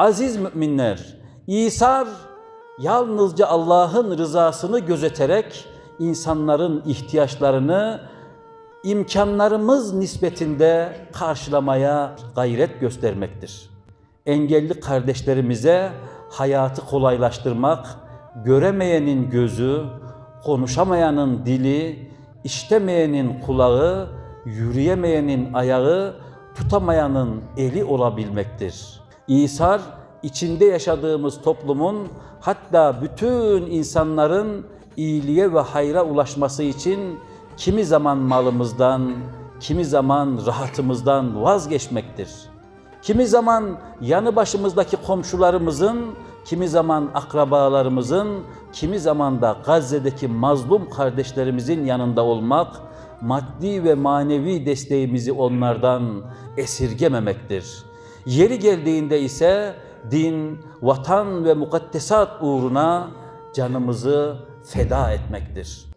Aziz müminler, İsar yalnızca Allah'ın rızasını gözeterek insanların ihtiyaçlarını imkanlarımız nispetinde karşılamaya gayret göstermektir. Engelli kardeşlerimize hayatı kolaylaştırmak, göremeyenin gözü, konuşamayanın dili, iştemeyenin kulağı, yürüyemeyenin ayağı, tutamayanın eli olabilmektir. İsar içinde yaşadığımız toplumun hatta bütün insanların iyiliğe ve hayra ulaşması için kimi zaman malımızdan, kimi zaman rahatımızdan vazgeçmektir. Kimi zaman yanı başımızdaki komşularımızın, kimi zaman akrabalarımızın, kimi zaman da Gazze'deki mazlum kardeşlerimizin yanında olmak, maddi ve manevi desteğimizi onlardan esirgememektir. Yeri geldiğinde ise din, vatan ve mukaddesat uğruna canımızı feda etmektir.